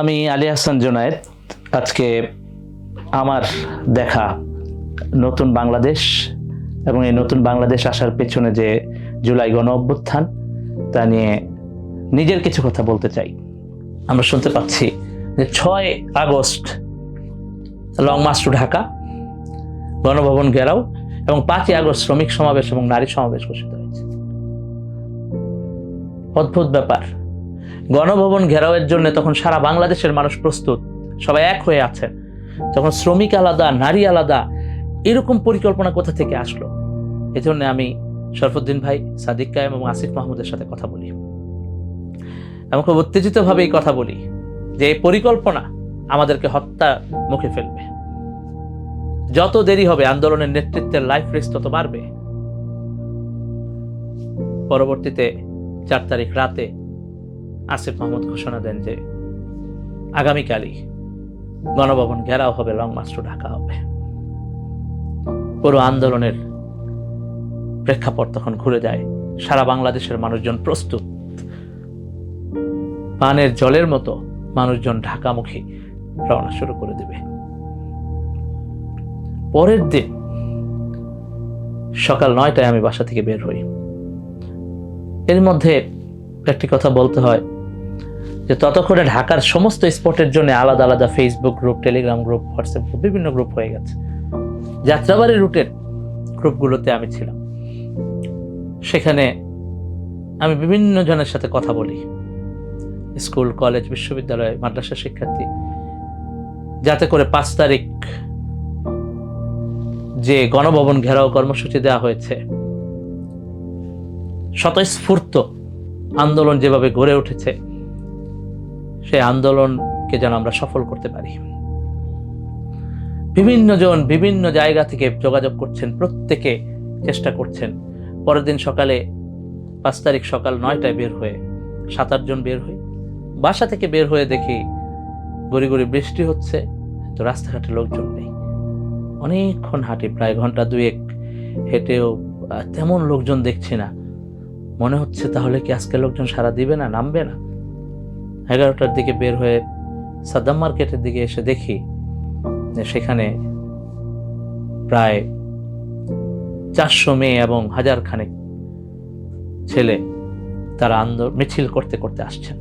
আমি আলী হাসান জোনায়েদ। আজকে আমার দেখা নতুন বাংলাদেশ এবং এই নতুন বাংলাদেশ আসার পেছনে যে জুলাই গণ অভ্যুত্থান, তা নিয়ে নিজের কিছু কথা বলতে চাই। আমরা শুনতে পাচ্ছি যে ছয় August long march to Dhaka, Ganabhaban ঘেরাও এবং পাঁচই আগস্ট শ্রমিক সমাবেশ এবং নারী সমাবেশ ঘোষিত হয়েছে। অদ্ভুত ব্যাপার। গণভবন ঘেরাওয়ের জন্য তখন সারা বাংলাদেশের মানুষ প্রস্তুত। সবাই এক হয়ে আছেন তখন শ্রমিক আলাদা, নারী আলাদা, এরকম পরিকল্পনা কোথা থেকে আসলো? এজন্য আমি শরফুদ্দিন ভাই, সাদিক কায়েম এবং আসিফ মাহমুদের সাথে কথা বলি। এবং খুব উত্তেজিতভাবে এই কথা বলি যে এই পরিকল্পনা আমাদেরকে হত্যা মুখে ফেলবে। যত দেরি হবে আন্দোলনের নেতৃত্বের লাইফ রিস্ক তত বাড়বে। পরবর্তীতে চার তারিখ রাতে আসিফ মাহমুদ ঘোষণা দেন যে, আগামীকালই গণভবন ঘেরাও হবে, লং মার্চ ঢাকা হবে। পুরো আন্দোলনের প্রেক্ষাপট তখন ঘুরে যায়। সারা বাংলাদেশের মানুষজন প্রস্তুত। পানের জলের মতো মানুষজন ঢাকামুখী রওনা শুরু করে দেবে। পরের দিন সকাল নয়টায় আমি বাসা থেকে বের হই। এর মধ্যে একটি কথা বলতে হয়। যে ততক্ষণে ঢাকার সমস্ত স্পটের জন্য আলাদা আলাদা Facebook group Telegram group WhatsApp group বিভিন্ন গ্রুপ হয়ে গেছে। যাত্রাবাড়ি রুটের গ্রুপগুলোতে আমি ছিলাম। সেখানে আমি বিভিন্ন জনের সাথে কথা বলি। স্কুল, কলেজ, বিশ্ববিদ্যালয়, মাদ্রাসা শিক্ষার্থী। যাতে করে পাঁচ তারিখ যে গণভবন ঘেরাও কর্মসূচি দেওয়া হয়েছে, স্বতঃস্ফূর্ত আন্দোলন যেভাবে গড়ে উঠেছে সেই আন্দোলনকে যেন আমরা সফল করতে পারি। বিভিন্ন জন বিভিন্ন জায়গা থেকে যোগাযোগ করছেন, প্রত্যেকে চেষ্টা করছেন। পরের দিন সকালে পাঁচ তারিখ সকাল নয়টায় বের হয়ে সাত আটজন বের হই। বাসা থেকে বের হয়ে দেখি গড়ি গড়ি বৃষ্টি হচ্ছে, তো রাস্তাঘাটে লোকজন নেই। অনেকক্ষণ হাঁটি, প্রায় ঘণ্টা দুয়েক হেঁটেও তেমন লোকজন দেখছি না। মনে হচ্ছে তাহলে কি আজকে লোকজন সারা দিবে না, নামবে না? এগারোটার দিকে বের হয়ে সাদ্দাম মার্কেটের দিকে এসে দেখি সেখানে প্রায় চারশো মেয়ে এবং হাজার খানেক ছেলে তারা আন্দোলন মিছিল করতে করতে আসছেন।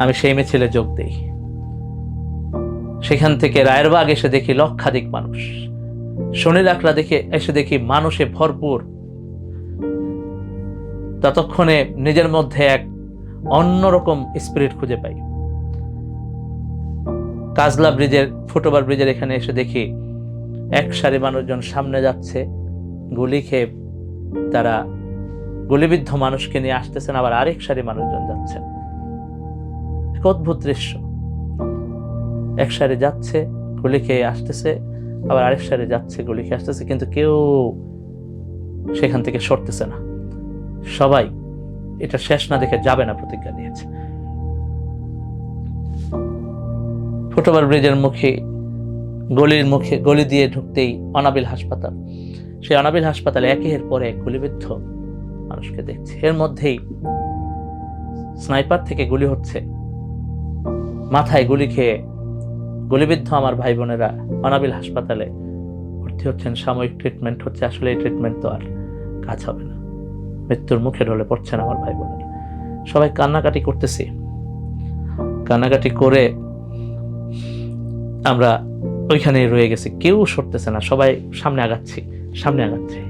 আমি সেই মিছিলে যোগ দেই। সেখান থেকে রায়েরবাগ এসে দেখি লক্ষাধিক মানুষ। শনি রাখলা দেখে, এসে দেখি মানুষে ভরপুর। ততক্ষণে নিজের মধ্যে এক অন্যরকম স্পিরিট খুঁজে পাই। কাজলা ব্রিজের ফুটওভার ব্রিজের এখানে এসে দেখি এক সারি মানুষজন সামনে যাচ্ছে, গুলি খেয়ে তারা গুলিবিদ্ধ মানুষকে নিয়ে আসতেছেন, আবার আরেক সারি মানুষজন যাচ্ছেন এক অদ্ভুত দৃশ্য। এক সারি যাচ্ছে, গুলি খেয়ে আসতেছে, আবার আরেক সারি যাচ্ছে, গুলি খেয়ে আসতেছে, কিন্তু কেউ সেখান থেকে সরতেছে না। সবাই এটা শেষ না দেখে যাবে না প্রতিজ্ঞা নিয়েছে। ফুটওভার ব্রিজের মুখে, গলির মুখে, গলি দিয়ে ঢুকতেই অনাবিল হাসপাতাল। সেই অনাবিল হাসপাতালে একের পরে এক গুলিবিদ্ধ মানুষকে দেখছে। এর মধ্যেই স্নাইপার থেকে গুলি হচ্ছে। মাথায় গুলি খেয়ে গুলিবিদ্ধ আমার ভাই বোনেরা অনাবিল হাসপাতালে ভর্তি হচ্ছেন। সাময়িক ট্রিটমেন্ট হচ্ছে। আসলে এই ট্রিটমেন্ট তো আর কাজ হবে না। মৃত্যুর মুখে ঢলে পড়ছেন আমার ভাই বোনেরা সবাই কান্নাকাটি করতেছি। কান্নাকাটি করে আমরা ওইখানেই রয়ে গেছি। কেউ সরতেছে না, সবাই সামনে আগাচ্ছি সামনে আগাচ্ছি।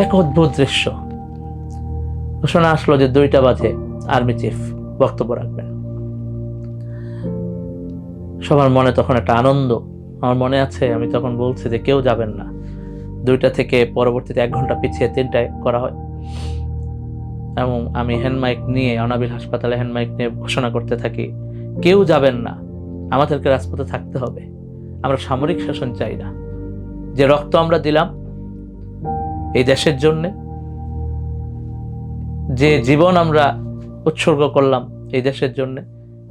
এক অদ্ভুত দৃশ্য। ঘোষণা আসলো যে দুইটা বাজে, আর্মি চিফ বক্তব্য রাখবেন। সবার মনে তখন একটা আনন্দ। আমার মনে আছে, আমি তখন বলছি যে কেউ যাবেন না। দুইটা থেকে পরবর্তীতে এক ঘণ্টা পিছিয়ে তিনটায় করা হয়। এবং আমি হ্যান্ডমাইক নিয়ে অনাবিল হাসপাতালে হ্যান্ডমাইক নিয়ে ঘোষণা করতে থাকি, কেউ যাবেন না, আমাদেরকে রাজপথে থাকতে হবে। আমরা সামরিক শাসন চাই না। যে রক্ত আমরা দিলাম এই দেশের জন্য, যে জীবন আমরা উৎসর্গ করলাম এই দেশের জন্য,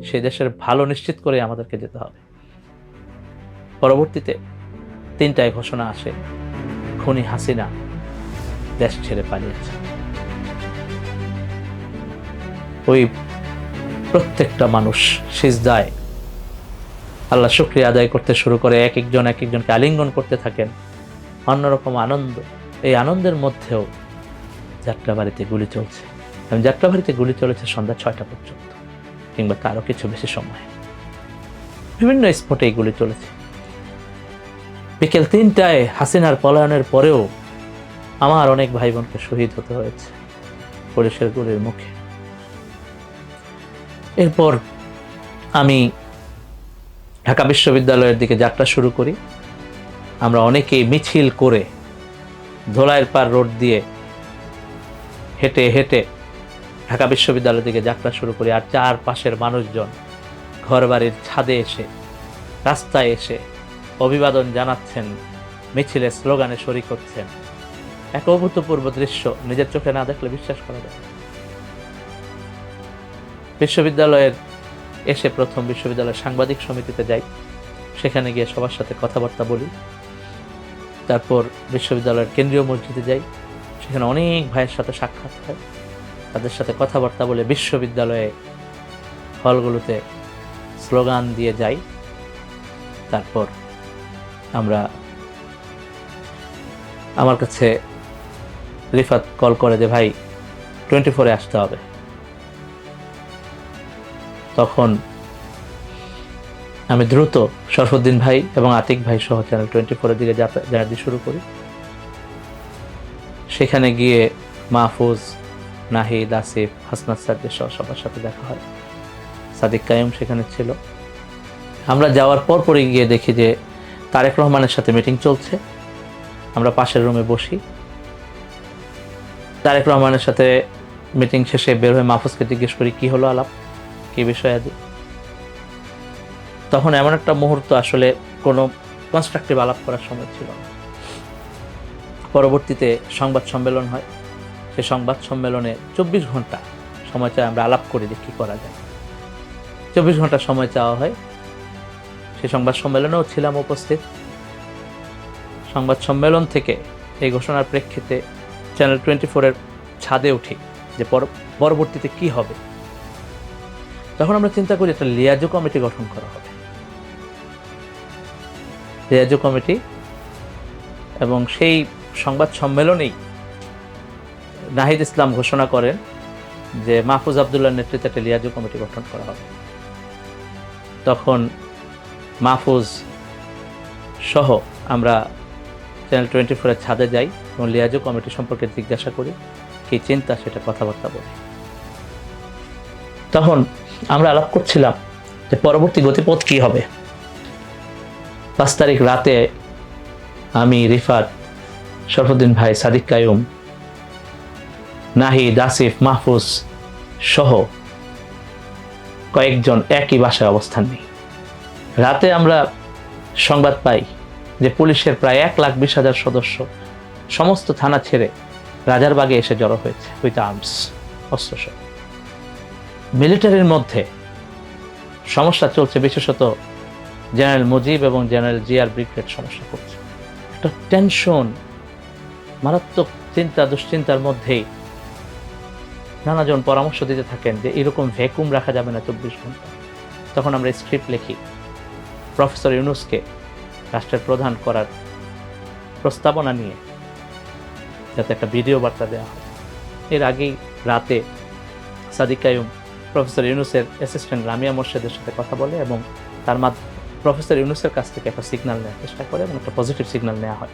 সেই দেশের ভালো নিশ্চিত করে আমাদেরকে যেতে হবে। পরবর্তীতে তিনটায় ঘোষণা আসে। খুনি হাসিনা দেশ ছেড়ে পালিয়েছে। ওই প্রত্যেকটা মানুষ সিজদায় আল্লাহ শুক্রিয়া আদায় করতে শুরু করে, এক একজন এক একজনকে আলিঙ্গন করতে থাকেন। অন্যরকম আনন্দ, এই আনন্দের মধ্যেও যাত্রাবাড়িতে গুলি চলছে। এবং যাত্রাবাড়িতে গুলি চলেছে সন্ধ্যা ছয়টা পর্যন্ত, কিংবা তারও কিছু বেশি সময়। বিভিন্ন স্পটে গুলি চলেছে। বিকেল তিনটায় হাসিনার পলায়নের পরেও আমার অনেক ভাই বোনকে শহীদ হতে হয়েছে পুলিশের গুলির মুখে। এরপর আমি ঢাকা বিশ্ববিদ্যালয়ের দিকে যাত্রা শুরু করি। আমরা অনেকেই মিছিল করে ধোলাইয়ের পার রোড দিয়ে হেঁটে হেঁটে ঢাকা বিশ্ববিদ্যালয় থেকে যাত্রা শুরু করি আর চারপাশের মানুষজন ঘরবাড়ির ছাদে এসে, রাস্তায় এসে অভিবাদন জানাচ্ছেন, মিছিলে স্লোগানে শরিক হচ্ছেন। এক অভূতপূর্ব দৃশ্য নিজের চোখে না দেখলে বিশ্বাস করা যায় বিশ্ববিদ্যালয়ের এসে প্রথম বিশ্ববিদ্যালয়ের সাংবাদিক সমিতিতে যাই, সেখানে গিয়ে সবার সাথে কথাবার্তা বলি। তারপর বিশ্ববিদ্যালয়ের কেন্দ্রীয় মসজিদে যাই, সেখানে অনেক ভাইয়ের সাথে সাক্ষাৎ হয়। তাদের সাথে কথাবার্তা বলে বিশ্ববিদ্যালয়ে হলগুলোতে স্লোগান দিয়ে যাই। তারপর আমরা আমার কাছে রিফাত কল করে যে, ভাই টোয়েন্টি ফোরে আসতে হবে। তখন আমি দ্রুত শরফুদ্দিন ভাই এবং আতিক ভাই সহ চ্যানেল টোয়েন্টি ফোরের দিকে জার্নি শুরু করি। সেখানে গিয়ে মাহফুজ, নাহিদ, আসিফ, হাসনাত সাদ্দের সহ সবার সাথে দেখা হয়। সাদিক কায়ুম সেখানে ছিল। আমরা যাওয়ার পর পরে গিয়ে দেখি যে তারেক রহমানের সাথে মিটিং চলছে। আমরা পাশের রুমে বসি। তারেক রহমানের সাথে মিটিং শেষে বের হয়ে মাহফুজকে জিজ্ঞেস করি, কী হলো আলাপ? কি বিষয় আদি তখন এমন একটা মুহূর্ত আসলে কোনো কনস্ট্রাকটিভ আলাপ করার সময় ছিল না। পরবর্তীতে সংবাদ সম্মেলন হয়। সেই সংবাদ সম্মেলনে চব্বিশ ঘণ্টা সময় চাই আমরা আলাপ করি যে কী করা যায়। চব্বিশ ঘণ্টা সময় চাওয়া হয় সেই সংবাদ সম্মেলনেও ছিলাম উপস্থিত। সংবাদ সম্মেলন থেকে এই ঘোষণার প্রেক্ষিতে চ্যানেল টোয়েন্টি ফোরের ছাদে উঠি যে পর- পরবর্তীতে কি হবে। তখন আমরা চিন্তা করি একটা লিয়াজো কমিটি গঠন করা হবে। লিয়াজো কমিটি এবং সেই সংবাদ সম্মেলনেই নাহিদ ইসলাম ঘোষণা করেন যে মাহফুজ আবদুল্লার নেতৃত্বে একটা লিয়াজো কমিটি গঠন করা হবে। তখন মাহফুজ সহ আমরা চ্যানেল টোয়েন্টি ফোরের ছাদে যাই এবং লিয়াজো কমিটি সম্পর্কে জিজ্ঞাসা করি, কি চিন্তা, সেটা কথাবার্তা বলি। তখন আমরা আলাপ করছিলাম যে পরবর্তী গতিপথ কি হবে। পাঁচ তারিখ রাতে আমি, রিফাত, শরফুদ্দিন ভাই, সাদিক কায়ুম নাহিদ আসিফ মাহফুজ সহ কয়েকজন একই বাসায় অবস্থান নেই। রাতে আমরা সংবাদ পাই যে পুলিশের প্রায় এক লাখ বিশ হাজার সদস্য সমস্ত থানা ছেড়ে রাজারবাগে এসে জড়ো হয়েছে উইথ আর্মস অস্ত্রসহ মিলিটারির মধ্যে সমস্যা চলছে বিশেষত জেনারেল মুজিব এবং জেনারেল জিয়ার ব্রিগেড সমস্যা করছে। একটা টেনশন মারাত্মক চিন্তা, দুশ্চিন্তার মধ্যেই নানাজন পরামর্শ দিতে থাকেন যে এরকম ভ্যাকুম রাখা যাবে না চব্বিশ ঘণ্টা। তখন আমরা স্ক্রিপ্ট লিখি প্রফেসর ইউনুসকে রাষ্ট্রের প্রধান করার প্রস্তাবনা নিয়ে যাতে একটা ভিডিও বার্তা দেওয়া হয়। এর আগেই রাতে সাদিক কায়ুম প্রফেসর ইউনুসের অ্যাসিস্ট্যান্ট রামিয়া মোর্শেদের সাথে কথা বলে এবং তার মাধ্যমে প্রফেসর ইউনুসের কাছ থেকে একটা সিগন্যাল নেওয়ার চেষ্টা করে এবং একটা পজিটিভ সিগন্যাল নেওয়া হয়।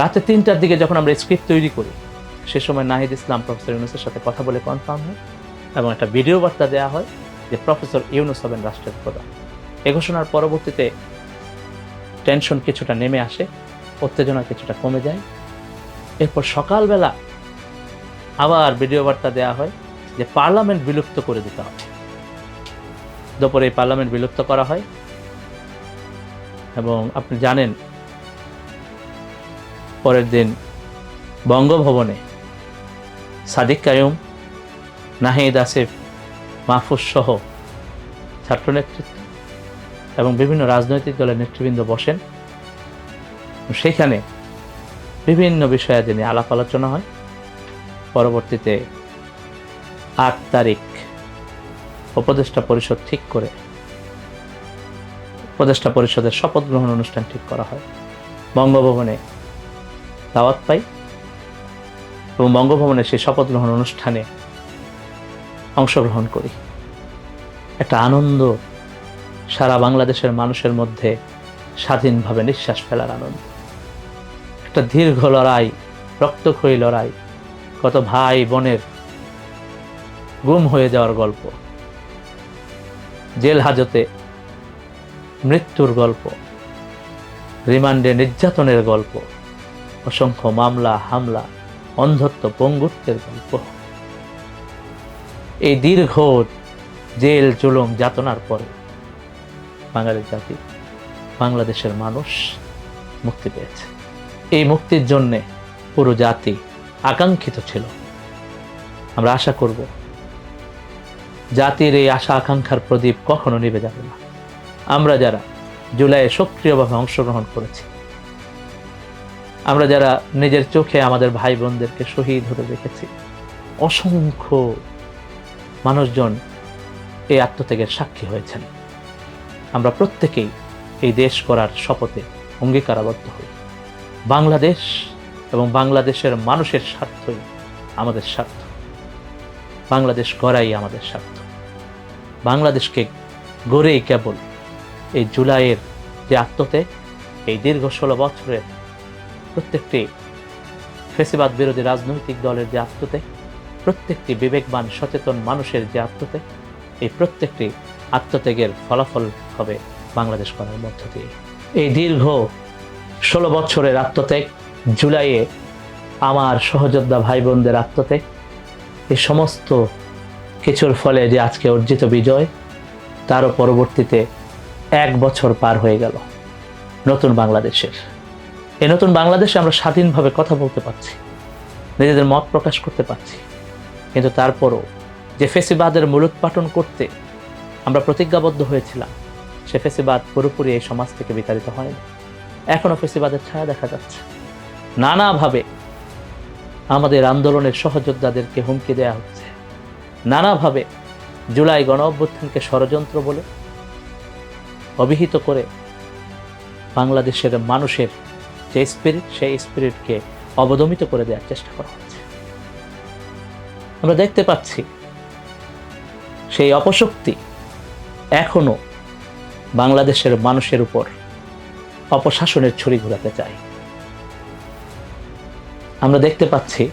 রাতে তিনটার দিকে যখন আমরা স্ক্রিপ্ট তৈরি করি, সে সময় নাহিদ ইসলাম প্রফেসর ইউনুসের সাথে কথা বলে কনফার্ম হয় এবং একটা ভিডিও বার্তা দেওয়া হয় যে প্রফেসর ইউনুস হবেন রাষ্ট্রের প্রধান। এ ঘোষণার পরবর্তীতে টেনশন কিছুটা নেমে আসে, উত্তেজনা কিছুটা কমে যায়। এরপর সকালবেলা আবার ভিডিও বার্তা দেওয়া হয় যে পার্লামেন্ট বিলুপ্ত করে দিতে হবে। দুপুরে এই পার্লামেন্ট বিলুপ্ত করা হয়। এবং আপনি জানেন, পরের দিন বঙ্গভবনে সাদিক কায়ুম, নাহিদ আসিফ, মাহফুজ সহ ছাত্র নেতৃত্ব এবং বিভিন্ন রাজনৈতিক দলের নেতৃবৃন্দ বসেন। সেখানে বিভিন্ন বিষয়াদি নিয়ে আলাপ আলোচনা হয়। পরবর্তীতে আট তারিখ উপদেষ্টা পরিষদ ঠিক করে উপদেষ্টা পরিষদের শপথ গ্রহণ অনুষ্ঠান ঠিক করা হয়। বঙ্গভবনে দাওয়াত পাই এবং বঙ্গভবনে সেই শপথ গ্রহণ অনুষ্ঠানে অংশগ্রহণ করি। একটা আনন্দ সারা বাংলাদেশের মানুষের মধ্যে স্বাধীনভাবে নিঃশ্বাস ফেলার আনন্দ। একটা দীর্ঘ লড়াই, রক্তক্ষয়ী লড়াই, কত ভাই বোনের গুম হয়ে যাওয়ার গল্প, জেল হাজতে মৃত্যুর গল্প, রিমান্ডে নির্যাতনের গল্প, অসংখ্য মামলা, হামলা, অন্ধত্ব, পঙ্গুত্বের গল্প। এই দীর্ঘ জেল, জুলুম, যাতনার পরে বাঙালি জাতি, বাংলাদেশের মানুষ মুক্তি পেয়েছে। এই মুক্তির জন্যে পুরো জাতি আকাঙ্ক্ষিত ছিল। আমরা আশা করব, জাতির এই আশা আকাঙ্ক্ষার প্রদীপ কখনো নিভে যাবে না। আমরা যারা জুলাইয়ে সক্রিয়ভাবে অংশগ্রহণ করেছি, আমরা যারা নিজের চোখে আমাদের ভাই বোনদেরকে শহীদ হতে দেখেছি, অসংখ্য মানুষজন এই আত্মত্যাগের সাক্ষী হয়েছেন। আমরা প্রত্যেকেই এই দেশ করার শপথে অঙ্গীকারাবদ্ধ হই। বাংলাদেশ এবং বাংলাদেশের মানুষের স্বার্থই আমাদের স্বার্থ। বাংলাদেশ গড়াই আমাদের স্বার্থ। বাংলাদেশকে গড়েই কেবল এই জুলাইয়ের যে আত্মত্যাগ, এই দীর্ঘ ষোলো বছরের প্রত্যেকটি ফেসিবাদ বিরোধী রাজনৈতিক দলের যে আত্মত্যাগ, প্রত্যেকটি বিবেকবান সচেতন মানুষের যে আত্মত্যাগ, এই প্রত্যেকটি আত্মত্যাগের ফলাফল হবে বাংলাদেশ করার মধ্য দিয়ে। এই দীর্ঘ ষোলো বছরের আত্মত্যাগ, জুলাইয়ে আমার সহযোদ্ধা ভাই বোনদের আত্মত্যাগ এই সমস্ত কিছুর ফলে যে আজকে অর্জিত বিজয়, তারও পরবর্তীতে এক বছর পার হয়ে গেল নতুন বাংলাদেশের। এই নতুন বাংলাদেশে আমরা স্বাধীনভাবে কথা বলতে পারছি, নিজেদের মত প্রকাশ করতে পারছি, কিন্তু তারপরও যে ফেসিবাদের মূলোৎপাটন করতে আমরা প্রতিজ্ঞাবদ্ধ হয়েছিলাম। সে ফেসিবাদ পুরোপুরি এই সমাজ থেকে বিতাড়িত হয়নি। এখনও ফেসিবাদের ছায়া দেখা যাচ্ছে। নানাভাবে আমাদের আন্দোলনের সহযোদ্ধাদেরকে হুমকি দেয়া হচ্ছে। নানাভাবে জুলাই গণ অভ্যুত্থানকে ষড়যন্ত্র বলে অভিহিত করে বাংলাদেশের মানুষের যে স্পিরিট সেই স্পিরিটকে অবদমিত করে দেওয়ার চেষ্টা করা হচ্ছে। আমরা দেখতে পাচ্ছি সেই অপশক্তি এখনও বাংলাদেশের মানুষের উপর অপশাসনের ছুরি ঘোরাতে চায়। আমরা দেখতে পাচ্ছি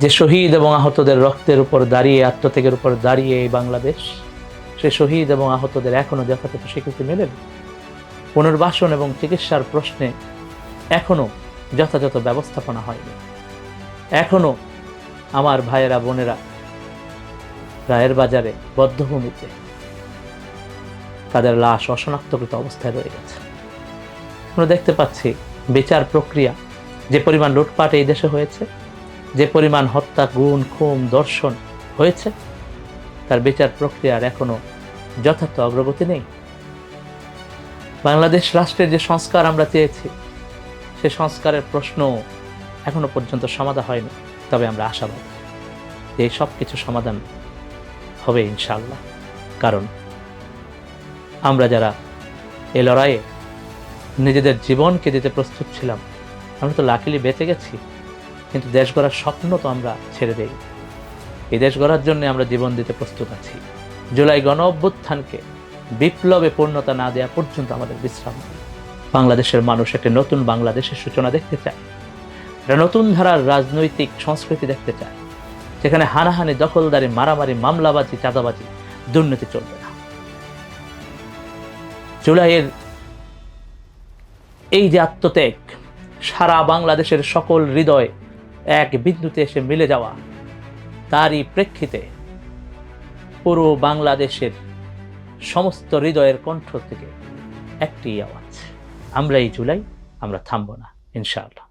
যে শহীদ এবং আহতদের রক্তের উপর দাঁড়িয়ে, আত্মত্যাগের উপর দাঁড়িয়ে এই বাংলাদেশ, সে শহীদ এবং আহতদের এখনও যথাযথ স্বীকৃতি মেলেন। পুনর্বাসন এবং চিকিৎসার প্রশ্নে এখনও যথাযথ ব্যবস্থাপনা হয়নি। এখনও আমার ভাইয়েরা, বোনেরা রায়ের বাজারে বদ্ধভূমিতে তাদের লাশ অশনাক্তকৃত অবস্থায় রয়ে গেছে। আমরা দেখতে পাচ্ছি বিচার প্রক্রিয়া, যে পরিমাণ লুটপাট এই দেশে হয়েছে, যে পরিমাণ হত্যা, গুণ, খুন, দর্শন হয়েছে, তার বিচার প্রক্রিয়ার এখনও যথার্থ অগ্রগতি নেই। বাংলাদেশ রাষ্ট্রের যে সংস্কার আমরা চেয়েছি, সে সংস্কারের প্রশ্ন এখনও পর্যন্ত সমাধান হয়নি, তবে আমরা আশাবাদী। এই সব কিছু সমাধান হবে ইনশাল্লাহ কারণ আমরা যারা এ লড়াইয়ে নিজেদের জীবনকে দিতে প্রস্তুত ছিলাম, আমরা তো লাকিলি বেঁচে গেছি, কিন্তু দেশ গড়ার স্বপ্ন তো আমরা ছেড়ে দেই। এই দেশ গড়ার জন্য আমরা জীবন দিতে প্রস্তুত আছি। জুলাই গণ অভ্যুত্থানকে বিপ্লবে পূর্ণতা না দেওয়া পর্যন্ত আমাদের বিশ্রাম। বাংলাদেশের মানুষ একটি নতুন বাংলাদেশের সূচনা দেখতে চায়। একটা নতুন ধারার রাজনৈতিক সংস্কৃতি দেখতে চায়। যেখানে হানাহানি, দখলদারি, মারামারি, মামলাবাজি, চাঁদাবাজি, দুর্নীতি চলবে। জুলাইয়ের এই যে আত্মত্যাগ, সারা বাংলাদেশের সকল হৃদয় এক বিন্দুতে এসে মিলে যাওয়া, তারই প্রেক্ষিতে পুরো বাংলাদেশের সমস্ত হৃদয়ের কণ্ঠ থেকে একটি আওয়াজ। আমরা এই জুলাই, আমরা থামব না, ইনশাআল্লাহ।